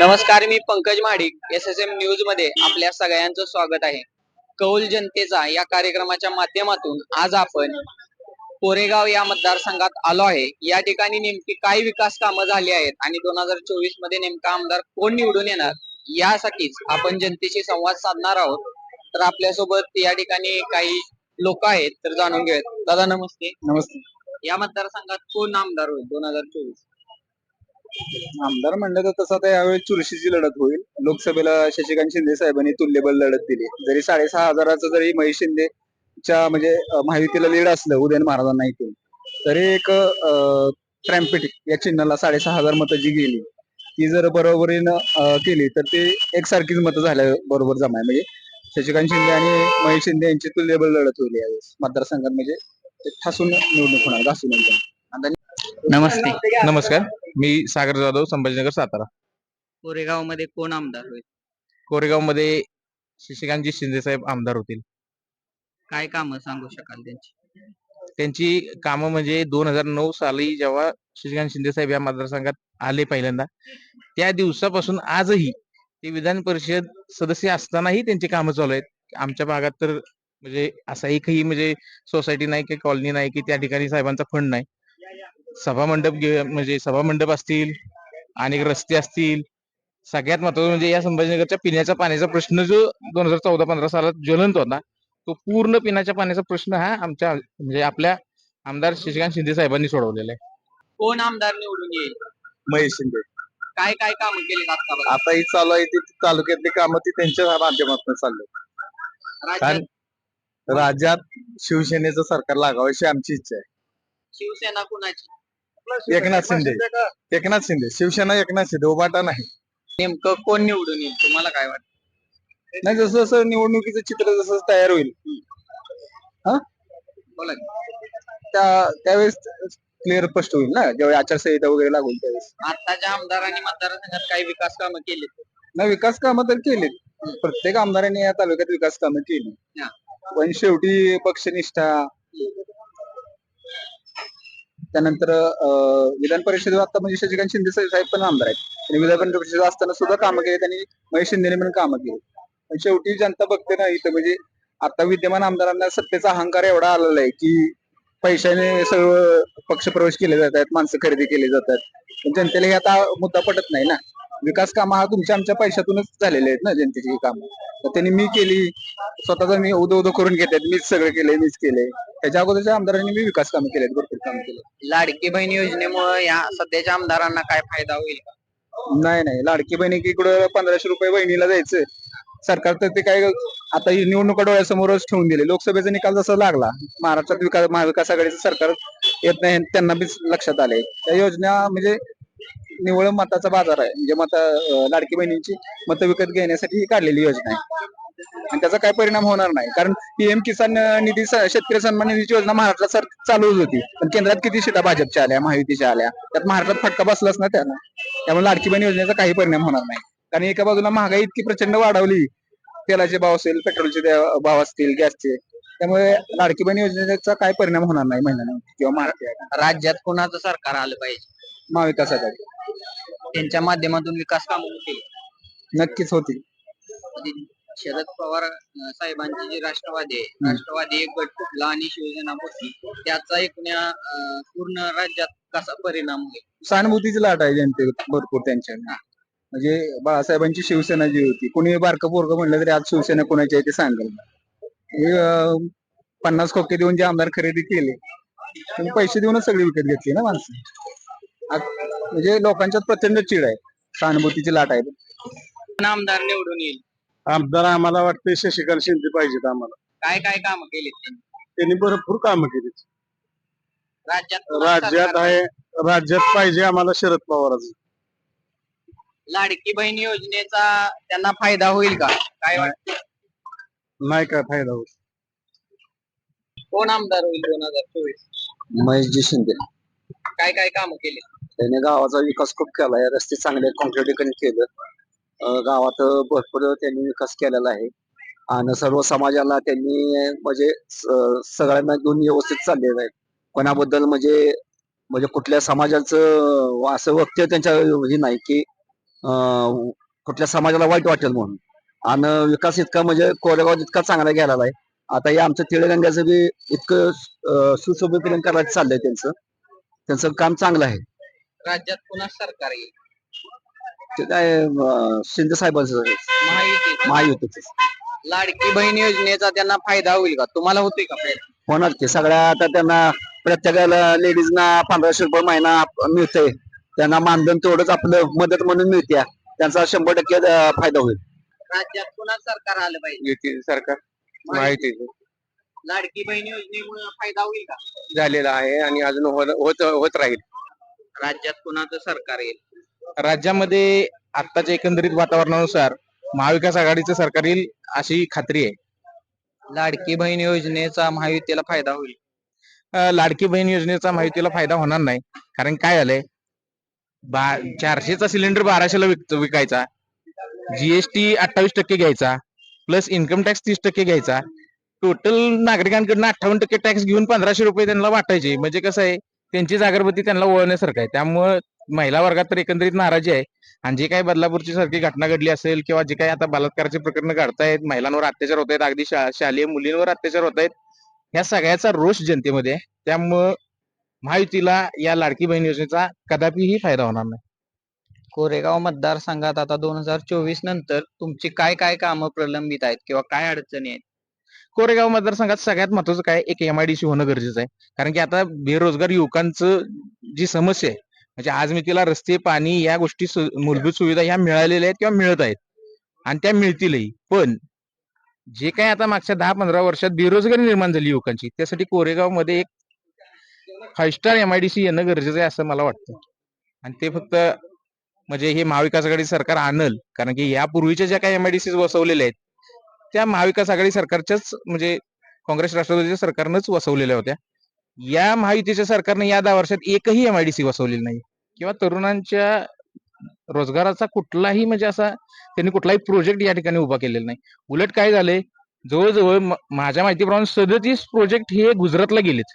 नमस्कार मी Pankaj Mahadik S S M न्यूजमध्ये आपल्या सगळ्यांचं स्वागत आहे. कौल जनतेचा या कार्यक्रमाच्या माध्यमातून आज आपण कोरेगाव या मतदारसंघात आलो आहे. या ठिकाणी नेमकी काय विकास कामं झाली आहेत आणि दोन हजार चोवीसमध्ये नेमका आमदार कोण निवडून येणार यासाठीच आपण जनतेशी संवाद साधणार आहोत. तर आपल्यासोबत या ठिकाणी काही लोक आहेत तर जाणून घेऊयात. दादा नमस्ते. नमस्ते. या मतदारसंघात कोण आमदार होईल दोन हजार चोवीस? आमदार म्हणलं तर तसं आता यावेळी चुरशीची लढत होईल. लोकसभेला शशिकांत शिंदे साहेबांनी तुल्यबल लढत दिली. जरी साडेसहा हजाराचं जरी महेश शिंदेच्या म्हणजे माहितीला महायुतीला लीड असलं उदयन महाराजांना इथून तरी एक ट्रॅम्पिट या चिन्हाला साडेसहा हजार मतं जी गेली ती जर बरोबरीनं केली तर ती एकसारखीच मतं झाल्या बरोबर जमाय. म्हणजे शशिकांत शिंदे आणि महेश शिंदे यांची तुल्यबल लढत होईल यावेळेस. मतदारसंघात म्हणजे ठासून निवडणूक होणार घासून नमस्ते. नमस्कार. मी सागर जाधव संभाजीनगर सातारा. कोरेगावमध्ये कोण आमदार होईल? कोरेगावमध्ये शशिकांतजी शिंदे साहेब आमदार होतील. काय काम सांगू शकाल त्यांची? त्यांची कामं म्हणजे दोन हजार नऊ साली जेव्हा शशिकांत शिंदे साहेब या मतदारसंघात आले पहिल्यांदा त्या दिवसापासून आजही ते विधान परिषद सदस्य असतानाही त्यांची कामं चालू आहेत. आमच्या भागात तर म्हणजे असा एकही म्हणजे सोसायटी नाही की कॉलनी नाही की त्या ठिकाणी साहेबांचा फंड नाही. सभा मंडप म्हणजे सभा मंडप असतील आणि रस्ते असतील. सगळ्यात महत्वाचं म्हणजे या संभाजीनगरच्या पिण्याच्या पाण्याचा प्रश्न जो दोन हजार चौदा पंधरा सालात ज्वलंत होता तो पूर्ण पिण्याच्या पाण्याचा प्रश्न हा आमच्या म्हणजे आपल्या आमदार शशिकांत शिंदे साहेबांनी सोडवलेला आहे. कोण आमदार निवडून येईल? महेश शिंदे. काय काय काम केले आता आता ही चालू आहे ती तालुक्यातली कामं ती त्यांच्या माध्यमातून चालू आहेत. राज्यात? राज्यात शिवसेनेचं सरकार लागावं अशी आमची इच्छा आहे. शिवसेना कुणाची? एकनाथ शिंदे. एकनाथ शिंदे. शिवसेना एकनाथ शिंदे. उभाटा नाही. नेमकं कोण निवडून येईल? तुम्हाला काय वाटतं? नाही जसं जसं निवडणुकीचं चित्र जसं तयार होईल. बोला. त्या त्यावेळेस क्लिअर स्पष्ट होईल ना? जेव्हा आचारसंहिता वगैरे लागूल त्यावेळेस. आताच्या आमदारांनी मतदारसंघात काही विकास कामं केली ना विकास कामं तर केलीत. प्रत्येक आमदारांनी या तालुक्यात विकास कामं केली. हा. पण शेवटी पक्षनिष्ठा त्यानंतर अं, विधान परिषद आता म्हणजे शशिकांत शिंदे साहेब पण आमदार आहेत. आणि विधान परिषद असताना सुद्धा कामं केली त्यांनी महेश शिंदेने पण कामं केली. पण शेवटी जनता बघते ना इथं म्हणजे आता विद्यमान आमदारांना सत्तेचा अहंकार एवढा आलेला आहे की पैशाने सर्व पक्ष प्रवेश केले जातात माणसं खरेदी केली जातात. पण जनतेला हे आता मुद्दा पटत नाही ना. विकास कामं हा तुमच्या आमच्या पैशातूनच झालेले आहेत ना जनतेची कामं. तर त्यांनी मी केली स्वतःचा मी उदो उदो करून घेतात मीच सगळं केलंय मीच केलंय. त्याच्या अगोदरच्या आमदारांनी मी विकास कामं केलेत भरपूर कामं केले लाडकी बहीण योजनेमुळे या सध्याच्या आमदारांना काय फायदा होईल का? नाही नाही. लाडकी बहिणी इकडं पंधराशे रुपये बहिणीला जायचं सरकार तर ते काय आता ही निवडणुका डोळ्यासमोरच ठेवून दिले. लोकसभेचा निकाल जसा लागला महाराष्ट्रात विकास महाविकास आघाडीचं सरकार येत नाही त्यांना बी लक्षात आलंय. त्या योजना म्हणजे निवळ मताचा बाजार आहे. म्हणजे मत लाडकी बहिणींची मतं विकत घेण्यासाठी ही काढलेली योजना आहे. आणि त्याचा काय परिणाम होणार नाही. कारण पीएम किसान निधी शेतकरी सन्मान निधीची योजना महाराष्ट्रात सर चालूच होती. पण केंद्रात किती सीटा भाजपच्या आल्या महायुतीच्या आल्या त्यात महाराष्ट्रात फटका बसलाच ना त्यानं. त्यामुळे लाडकी बहीण योजनेचा काही परिणाम होणार नाही. कारण एका बाजूला महागाई इतकी प्रचंड वाढवली. तेलाचे भाव असेल पेट्रोलचे भाव असतील गॅसचे. त्यामुळे लाडकी बहीण योजनेचा काय परिणाम होणार नाही महिन्यानं किंवा राज्यात कोणाचं सरकार आलं पाहिजे? महाविकास आघाडी त्यांच्या माध्यमातून विकास कामं होतील. नक्कीच होती म्हणजे शरद पवार अं, साहेबांची जी राष्ट्रवादी आहे राष्ट्रवादी एक गट फुटला आणि शिवसेना मोठी त्याचा एकूण या, अं, पूर्ण राज्यात कसा परिणाम होईल? सहानुभूतीची लाट आहे जनते भरपूर त्यांच्या म्हणजे बाळासाहेबांची शिवसेना जी होती कुणी बारकं पोरग म्हणलं तरी आज शिवसेना कोणाची आहे ते सांगेल हे अं, पन्नास खोके देऊन जे आमदार खरेदी केले त्यांनी पैसे देऊनच सगळी विकत घेतली ना माणसं. म्हणजे लोकांच्यात प्रचंड चीड आहे. सहानुभूतीची लाट आहे. कोण आमदार निवडून येईल. आमदार आम्हाला वाटते शशिकांत शिंदे पाहिजेत आम्हाला. काय काय कामं केली त्यांनी? त्यांनी भरपूर कामं केली राज्यात सरकार आहे राज्यात पाहिजे आम्हाला शरद पवारांचं. लाडकी बहीण योजनेचा त्यांना फायदा होईल का? काय वाटतं नाही काय फायदा होत. कोण आमदार होईल दोन हजार चोवीस? महेशजी शिंदे. काय काय कामं केली त्याने गावाचा विकास खूप केलाय रस्ते चांगले कॉन्क्रिटीकरण केलं. गावात भरपूर त्यांनी विकास केलेला आहे. आणि सर्व समाजाला त्यांनी म्हणजे सगळ्यांना घेऊन व्यवस्थित चाललेलं आहे. कोणाबद्दल म्हणजे म्हणजे कुठल्या समाजाचं असं वक्तव्य त्यांच्या हे नाही की कुठल्या समाजाला वाईट वाटेल म्हणून. आणि विकास इतका म्हणजे कोरेगाव इतका चांगला गेलेला आहे. आता हे आमचं तिळगंग्याचं बी इतकं सुशोभीकरण करायचं चाललंय त्यांचं. त्यांचं काम चांगलं आहे. राज्यात पुन्हा सरकार येईल. ते काय अं, शिंदे साहेबांचं महायुतीचं. महायुतीचं. लाडकी बहीण योजनेचा त्यांना फायदा होईल का? तुम्हाला होतोय का फायदा? होणार की. सगळ्या आता त्यांना प्रत्येकाला लेडीजना पंधराशे रुपये महिना मिळतंय. त्यांना मानधन तेवढंच आपलं मदत म्हणून मिळते त्यांचा शंभर टक्के अं, फायदा होईल. राज्यात पुन्हा सरकार आलं पाहिजे. युती सरकार. महायुतीचं. लाडकी बहीण योजनेमुळे फायदा होईल का? झालेला आहे आणि अजून होत होत राहील. राज्यात कुणाचं सरकार येईल? राज्यामध्ये आत्ताच्या एकंदरीत वातावरणानुसार महाविकास आघाडीचं सरकार येईल अशी खात्री आहे. लाडकी बहीण योजनेचा महायुतीला फायदा होईल. अं, लाडकी बहीण योजनेचा माहितीला फायदा होणार नाही. कारण काय झालंय? बा चारशेचा सिलेंडर बाराशेला विक विकायचा. जीएसटी अठ्ठावीस टक्के घ्यायचा. प्लस इन्कम टॅक्स तीस टक्के घ्यायचा. टोटल नागरिकांकडनं अठ्ठावन्न टक्के टॅक्स घेऊन पंधराशे रुपये त्यांना वाटायचे. म्हणजे कसं आहे? त्यांचीच जागरबती त्यांना वळण्यासारखं आहे. त्यामुळं महिला वर्गात तर एकंदरीत नाराजी आहे. आणि जे काही बदलापूरची सारखी घटना घडली असेल किंवा जे काही आता बलात्काराचे प्रकरण घडतायत महिलांवर अत्याचार होत आहेत अगदी शालेय मुलींवर अत्याचार होत आहेत ह्या सगळ्याचा रोष जनतेमध्ये आहे. त्यामुळं महायुतीला या लाडकी बहीण योजनेचा कदापिही फायदा होणार नाही. कोरेगाव मतदारसंघात आता दोन हजार चोवीस नंतर तुमची काय काय कामं प्रलंबित आहेत किंवा काय अडचणी आहेत? कोरेगाव मतदारसंघात सगळ्यात महत्वाचं काय? एक एमआयडीसी होणं गरजेचं आहे. कारण की आता बेरोजगार युवकांचं जी समस्या आहे म्हणजे आज मी तिला रस्ते पाणी या गोष्टी मूलभूत सुविधा ह्या मिळालेल्या आहेत किंवा मिळत आहेत. आणि त्या मिळतीलही. पण जे काही आता मागच्या दहा पंधरा वर्षात बेरोजगारी निर्माण झाली युवकांची त्यासाठी कोरेगावमध्ये एक फाईव्ह स्टार एमआयडीसी येणं गरजेचं आहे असं मला वाटतं. आणि ते फक्त म्हणजे हे महाविकास आघाडी सरकार आणल. कारण की यापूर्वीच्या ज्या काही एमआयडीसी बसवलेल्या आहेत त्या महाविकास आघाडी सरकारच्याच म्हणजे काँग्रेस राष्ट्रवादीच्या सरकारनंच वसवलेल्या होत्या. या महायुतीच्या सरकारने या दहा वर्षात एकही एमआयडीसी वसवलेली नाही. किंवा तरुणांच्या रोजगाराचा कुठलाही म्हणजे असा त्यांनी कुठलाही प्रोजेक्ट या ठिकाणी उभा केलेला नाही. उलट काय झालंय? जवळजवळ माझ्या माहितीप्रमाणे सदतीस प्रोजेक्ट हे गुजरातला गेलेत.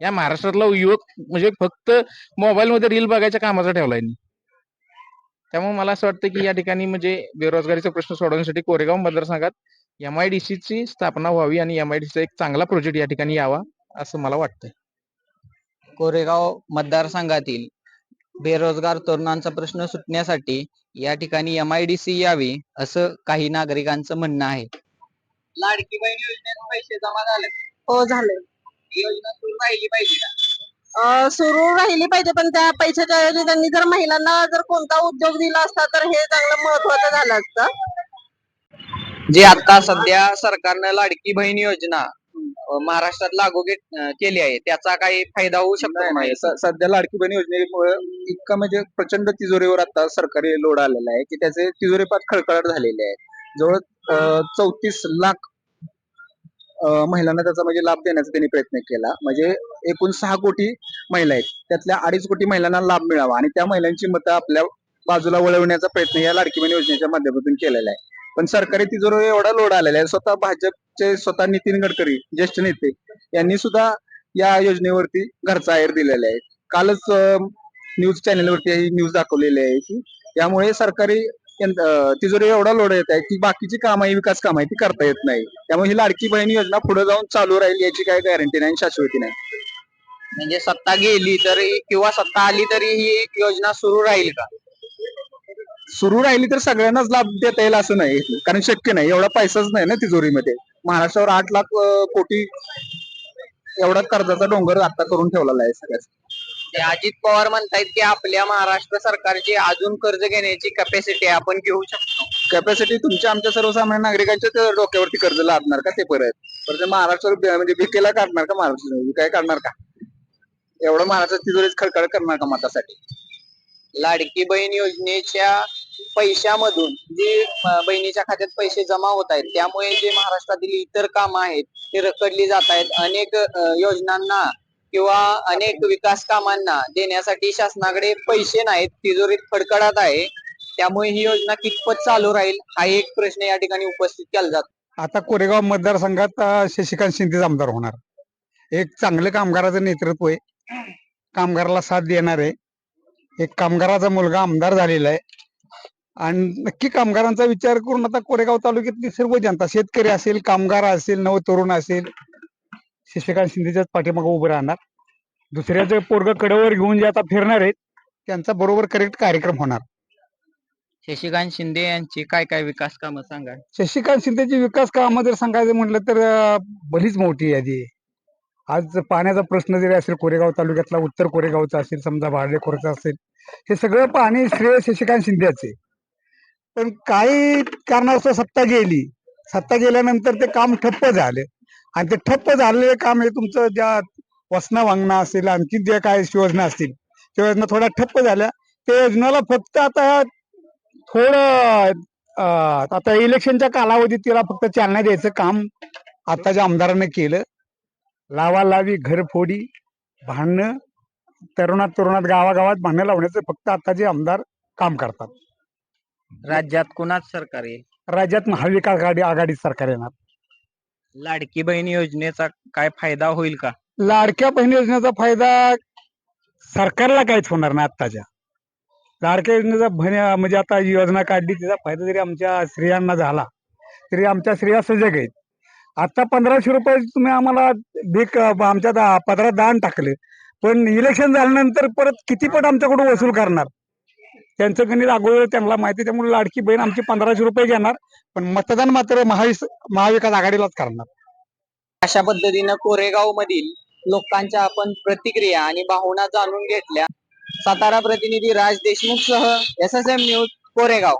या महाराष्ट्रातला युवक म्हणजे फक्त मोबाईल मध्ये रील बघायच्या कामाचा ठेवलाय. यांनी. त्यामुळे मला असं वाटतं की या ठिकाणी म्हणजे बेरोजगारीचा प्रश्न सोडवण्यासाठी कोरेगाव मतदारसंघात एमआयडीसी ची स्थापना व्हावी आणि एमआयडीसीचा एक चांगला प्रोजेक्ट या ठिकाणी यावा असं मला वाटतं कोरेगाव मतदारसंघातील बेरोजगार तरुणांचा प्रश्न सुटण्यासाठी या ठिकाणी एमआयडीसी यावी असं काही नागरिकांचं म्हणणं आहे. लाडकी बहीण योजनेत पैसे जमा झाले. हो झाले. योजना सुरू राहिली पाहिजे का? सुरू राहिली पाहिजे पण त्या पैशाच्या ऐवजी त्यांनी जर महिलांना जर कोणता उद्योग दिला असता तर हे चांगलं महत्वाचं झालं असतं. जे आता सध्या सरकारनं लाडकी बहीण योजना महाराष्ट्रात लागू केली आहे त्याचा काही फायदा होऊ शकतो नाही, सध्या लाडकी बहीण योजनेमुळे इतका म्हणजे प्रचंड तिजोरीवर आता सरकारी लोड आलेला आहे की त्याचे तिजोरी पात खळखळाट झालेले आहे जवळ चौतीस लाख महिलांना त्याचा म्हणजे लाभ देण्याचा त्यांनी प्रयत्न केला. म्हणजे एकूण सहा कोटी महिला आहेत. त्यातल्या अडीच कोटी महिलांना लाभ मिळावा. आणि त्या महिलांची मतं आपल्या बाजूला वळवण्याचा प्रयत्न या लाडकी बहीण योजनेच्या माध्यमातून केलेला आहे. पण सरकारी तिजोरीवर एवढा लोड आलेला आहे स्वतः भाजपचे स्वतः नितीन गडकरी ज्येष्ठ नेते यांनी सुद्धा या योजनेवरती घरचा आहेर दिलेला आहे. कालच न्यूज चॅनेलवरती ही न्यूज दाखवलेली आहे की यामुळे सरकारी तिजोरी एवढा लोड येत आहे की बाकीची कामं आहे विकास कामं आहे ती करता येत नाही. त्यामुळे ही लाडकी बहीण योजना पुढे जाऊन चालू राहील याची काय गॅरंटी नाही शाश्वती नाही. म्हणजे सत्ता गेली तरी किंवा सत्ता आली तरी ही योजना सुरू राहील का? सुरू राहिली तर सगळ्यांनाच लाभ देता येईल असं नाही कारण शक्य नाही. एवढा पैसाच नाही ना तिजोरीमध्ये. महाराष्ट्रावर आठ लाख कोटी एवढा कर्जाचा डोंगर आता करून ठेवलेला आहे सगळ्याच ते अजित पवार म्हणतायत की आपल्या महाराष्ट्र सरकारची अजून कर्ज घेण्याची कॅपॅसिटी आपण घेऊ शकतो. कॅपॅसिटी तुमच्या आमच्या सर्वसामान्य नागरिकांच्या डोक्यावरती कर्ज लादणार का ते परत? परत ते बे- म्हणजे भिकेला काढणार का महाराष्ट्र काय काढणार का? एवढं महाराष्ट्र तिजोरीच खळखळ करणार का मतासाठी? लाडकी बहीण योजनेच्या पैशामधून जे अं, बहिणीच्या खात्यात पैसे जमा होत आहेत त्यामुळे जे महाराष्ट्रातील इतर कामं आहेत ते रखडली जात आहेत. अनेक अं, योजनांना किंवा अनेक विकास कामांना देण्यासाठी शासनाकडे पैसे नाहीत तिजोरीत फडकडत आहे. त्यामुळे ही योजना कितपत चालू राहील हा एक प्रश्न या ठिकाणी उपस्थित केला जातो. आता कोरेगाव मतदारसंघात शशिकांत शिंदेच आमदार होणार. एक चांगलं कामगाराचं नेतृत्व आहे. कामगाराला साथ देणार आहे. एक कामगाराचा मुलगा आमदार झालेला आहे. आणि नक्की कामगारांचा विचार करून आता कोरेगाव तालुक्यातली सर्व जनता शेतकरी असेल कामगार असेल नव तरुण असेल शशिकांत शिंदेच्याच पाठीमागे उभं राहणार. दुसऱ्याचं पोरग कडेवर घेऊन जे आता फिरणार आहेत त्यांचा बरोबर करेक्ट कार्यक्रम होणार. शशिकांत शिंदे यांची काय काय विकास कामं सांगा? शशिकांत शिंदेची विकास कामं जर सांगायचं म्हटलं तर अं, भलीच मोठी यादी आहे. आज पाण्याचा प्रश्न जरी असेल कोरेगाव तालुक्यातला उत्तर कोरेगावचा असेल समजा भार्डेकोरचा असेल हे सगळं पाणी श्रेय शशिकांत शिंदेचे पण काही कारणास्तव सत्ता गेली. सत्ता गेल्यानंतर ते काम ठप्प झाले. आणि ते ठप्प झालेले काम हे तुमचं ज्या वसना वांगणा असेल आणखी ज्या काय योजना असतील त्या योजना थोड्या ठप्प झाल्या. त्या योजनेला फक्त आता थोडं आता इलेक्शनच्या कालावधीत तिला फक्त चालना द्यायचं काम आताच्या आमदारांनी केलं. लावा लावी घरफोडी भांडणं तरुणात तरुणात गावागावात भांडणं लावण्याचं फक्त आताचे आमदार काम करतात. राज्यात कुणाच सरकार येईल? राज्यात महाविकास आघाडी आघाडी सरकार येणार. लाडकी बहीण योजनेचा काय फायदा होईल का? लाडक्या बहीण योजनेचा फायदा सरकारला काहीच होणार नाही आत्ताच्या. लाडक्या योजनेचा म्हणजे आता योजना काढली तिचा फायदा जरी आमच्या स्त्रियांना झाला तरी आमच्या स्त्रिया सजग आहेत. आता पंधराशे रुपये तुम्ही आम्हाला भीक आमच्या दा- पदरात दान टाकले पण इलेक्शन झाल्यानंतर परत किती पट आमच्याकडून वसूल करणार? त्यांचं गणित अगोदर त्यांना माहिती त्यामुळे लाडकी बहीण आमची पंधराशे रुपये घेणार. पण मतदान मात्र महाविस महाविकास आघाडीलाच करणार. अशा पद्धतीनं कोरेगाव मधील लोकांच्या आपण प्रतिक्रिया आणि भावना जाणून घेतल्या. सातारा प्रतिनिधी राज देशमुख सह S S M news Koregaon.